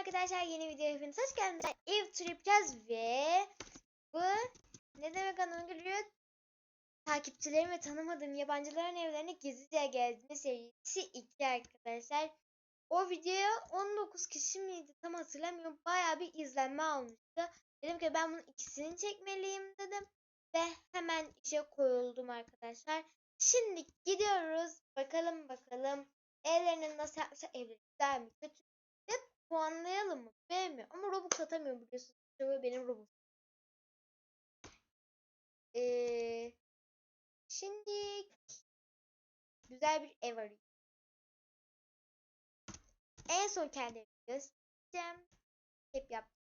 arkadaşlar yeni videoya hepiniz hoş geldiniz. Ev turu yapacağız ve bu ne demek anlamı geliyor? Takipçilerim ve tanımadığım yabancıların evlerine gizlice geldiğinde serisi 2 arkadaşlar. O videoya 19 kişi miydi tam hatırlamıyorum. Bayağı bir izlenme almıştı. Dedim ki ben bunun ikisini çekmeliyim dedim. Ve hemen işe koyuldum arkadaşlar. Şimdi gidiyoruz. Bakalım bakalım evlerinin nasıl yapmışlar. Evleri güzel mi kötü puanlayalım mı? Beğenmiyor. Ama Robux atamıyorum biliyorsunuz. İşte benim Robux. Ee, şimdi güzel bir ev arıyorum. En son kendimi göstereceğim. Hep yaptım.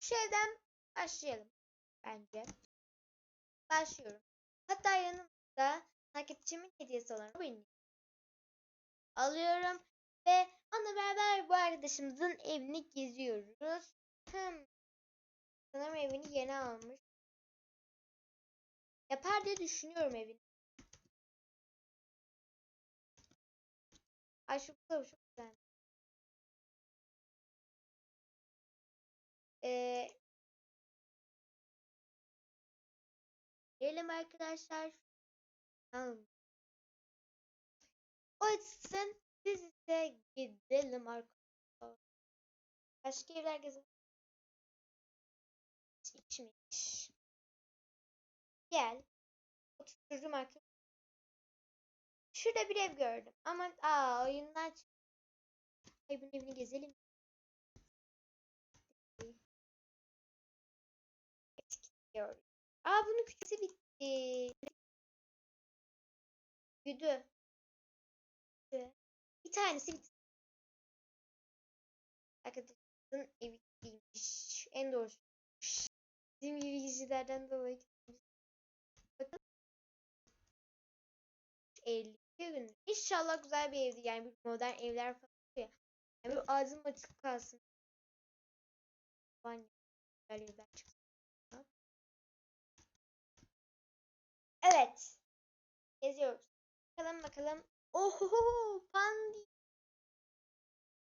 Şu evden başlayalım. Bence. Başlıyorum. Hatta yanımda takipçimin hediyesi olan Robin'i alıyorum ve onunla beraber bu arkadaşımızın evini geziyoruz. Hmm. Sanırım evini yeni almış. Yapar diye düşünüyorum evini. Ay şu kılavuz çok güzel. Ee, Gelelim arkadaşlar. Tamam. O açsın. Biz ise gidelim arkadaşlar. Başka evler gezelim. İçmiş. Gel. Oturturum arkadaşlar. Şurada bir ev gördüm. Ama aa oyunlar çıktı. Ay bunun evini gezelim. Aa bunun küçüğü bitti. Güdü. Bir tanesi bitti. Arkadaşımızın evi değilmiş. En doğrusu. Bizim gibi kişilerden dolayı. Bakın. 52 gün. İnşallah güzel bir evdi. Yani bir modern evler falan ya. Yani bir ağzım açık kalsın. Falan güzel evler çıksın. Evet. Geziyoruz. Bakalım bakalım. Oho pandi.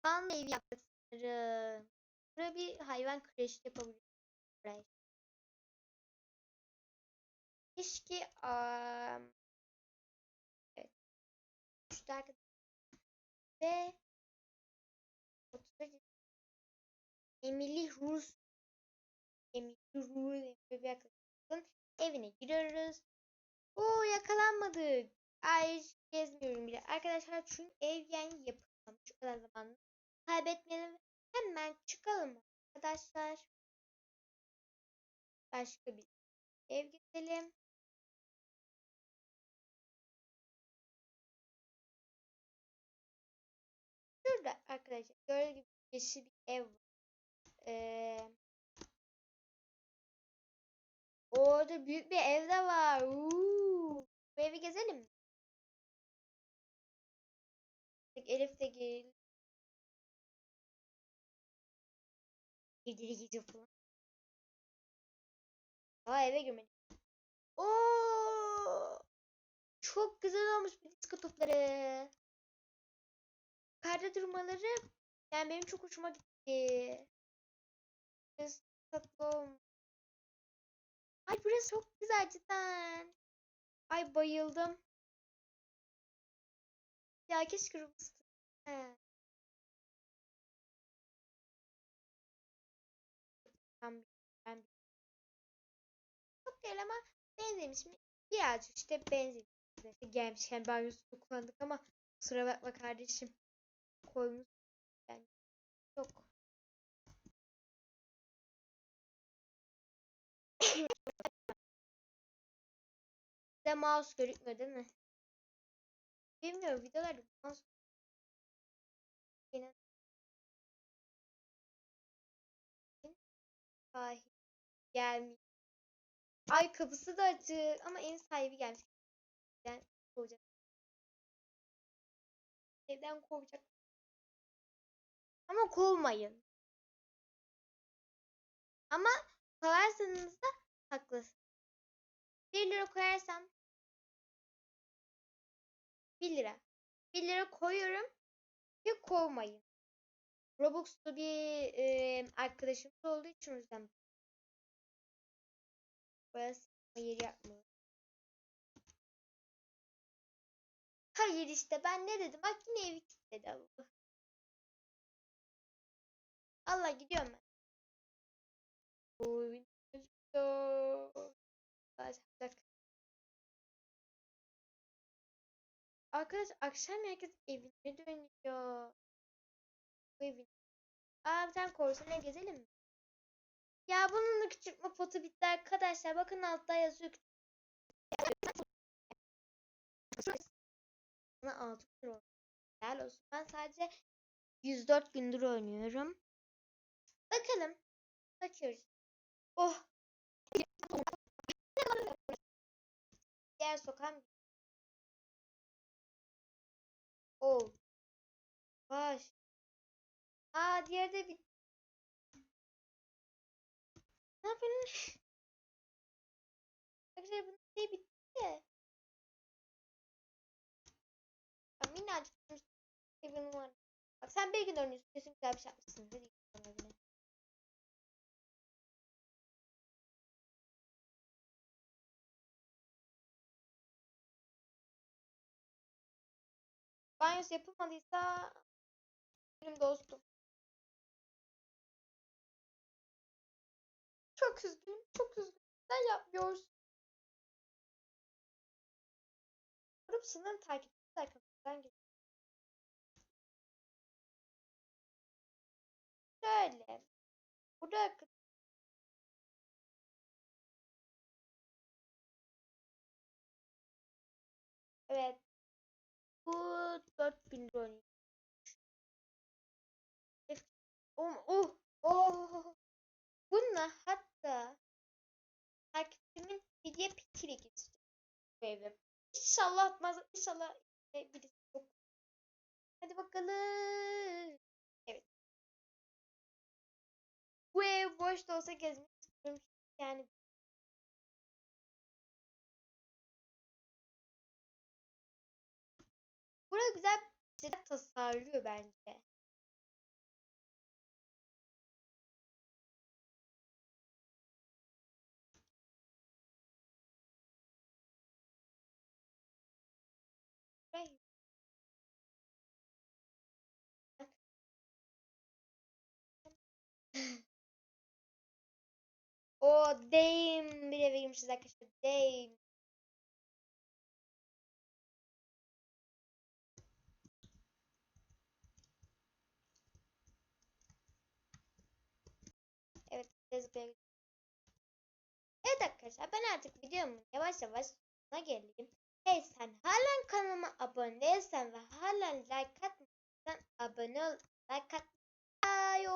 Panda evi yaptık sanırım. Buraya bir hayvan kreşi yapabiliriz. Kreş. Keşke um, evet. Üçte arkadaşlar. Ve 30 Emily Rus Emily Rus bir arkadaşımızın evine giriyoruz. Oo yakalanmadık. Ay hiç gezmiyorum bile. Arkadaşlar çünkü ev yani yapılmamış. O kadar zaman kaybetmeyelim. Hemen çıkalım arkadaşlar. Başka bir ev gidelim. Şurada arkadaşlar gördüğünüz gibi yeşil bir ev var. Ee, orada büyük bir ev de var. Uuu. Bu evi gezelim mi? Elif de gel. Gidiri gidiyor falan. Aa eve girmedim. Oo! Çok güzel olmuş bu disko topları. Karda durmaları yani benim çok hoşuma gitti. Biraz. Ay burası çok güzel cidden. Ay bayıldım. Ya keşke Robust. He. Ben, ben çok değil ama benzemiş mi? Birazcık işte benzemiş. Gelmişken banyosunu kullandık ama kusura bakma kardeşim. Koymuş. Yani yok. de mouse görükmüyor değil mi? Bilmiyorum mouse yine Ay gelmiş. Ay kapısı da açık ama ev sahibi gelmiş. Yani kovacak. Evden kovacak. Ama kovmayın. Ama kovarsanız da haklısın. 1 lira koyarsam 1 lira. 1 lira koyuyorum ve kovmayın. Robux'lu bir e, arkadaşımız olduğu için o yüzden burası yeri yapmıyor. Hayır işte ben ne dedim? Bak yine evi kilitledi Allah. Allah gidiyorum ben. Oy, Windows. Arkadaş akşam herkes evine dönüyor. Bu evin. Aa bir tane korsana gezelim mi? Ya bunun da küçültme potu bitti arkadaşlar. Bakın altta yazıyor. Bana 6 gün olsun. Ben sadece 104 gündür oynuyorum. Bakalım. Bakıyoruz. Oh. Diğer sokağım. Aa diğeri bit. Ne yapıyorsun? Arkadaşlar bunun şey bitti de. Ya minnacık evim var. Bak sen bir gün oynuyorsun. Kesin güzel bir şey yapmışsın. Hadi gidelim evine. Banyosu yapılmadıysa benim dostum. Çok üzgünüm, çok üzgünüm. Sen yapmıyorsun. Grup sınırım takipçisi arkamızdan geliyor. Şöyle. Burada Evet. Bu 4000 lira oynuyor. Oh, oh, oh. Bununla hatta takipçimin video fikri geçti. Bu. İnşallah atmaz. İnşallah birisi yok. Hadi bakalım. Evet. Bu ev boş da olsa gezmek istiyorum. Yani Buraya güzel bir şeyler tasarlıyor bence. O Dame bile vermişiz arkadaşlar. Dame. Evet, Evet arkadaşlar ben artık videomun yavaş yavaş sonuna geleyim. Hey sen halen kanalıma abone değilsen ve halen like atmadıysan abone ol, like at. Bye.